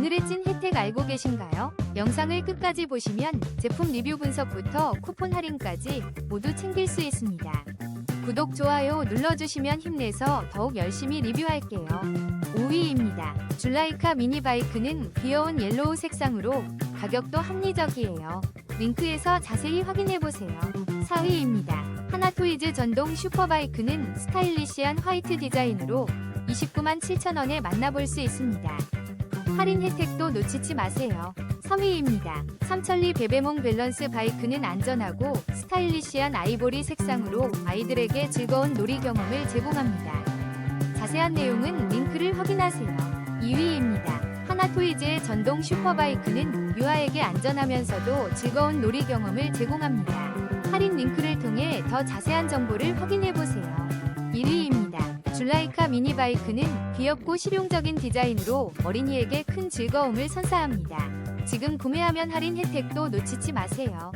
오늘의 찐 혜택 알고 계신가요? 영상을 끝까지 보시면 제품 리뷰 분석부터 쿠폰 할인까지 모두 챙길 수 있습니다. 구독, 좋아요 눌러주시면 힘내서 더욱 열심히 리뷰할게요. 5위입니다. 줄라이카 미니바이크는 귀여운 옐로우 색상으로 가격도 합리적이에요. 링크에서 자세히 확인해보세요. 4위입니다. 하나토이즈 전동 슈퍼바이크는 스타일리시한 화이트 디자인으로 29만 7천원에 만나볼 수 있습니다. 할인 혜택도 놓치지 마세요. 3위입니다. 삼천리 베베몽 밸런스 바이크는 안전하고 스타일리시한 아이보리 색상으로 아이들에게 즐거운 놀이 경험을 제공합니다. 자세한 내용은 링크를 확인하세요. 2위입니다. 하나토이즈의 전동 슈퍼바이크는 유아에게 안전하면서도 즐거운 놀이 경험을 제공합니다. 할인 링크를 통해 더 자세한 정보를 확인해보세요. 1위입니다. 줄라이카 미니바이크는 귀엽고 실용적인 디자인으로 어린이에게 큰 즐거움을 선사합니다. 지금 구매하면 할인 혜택도 놓치지 마세요.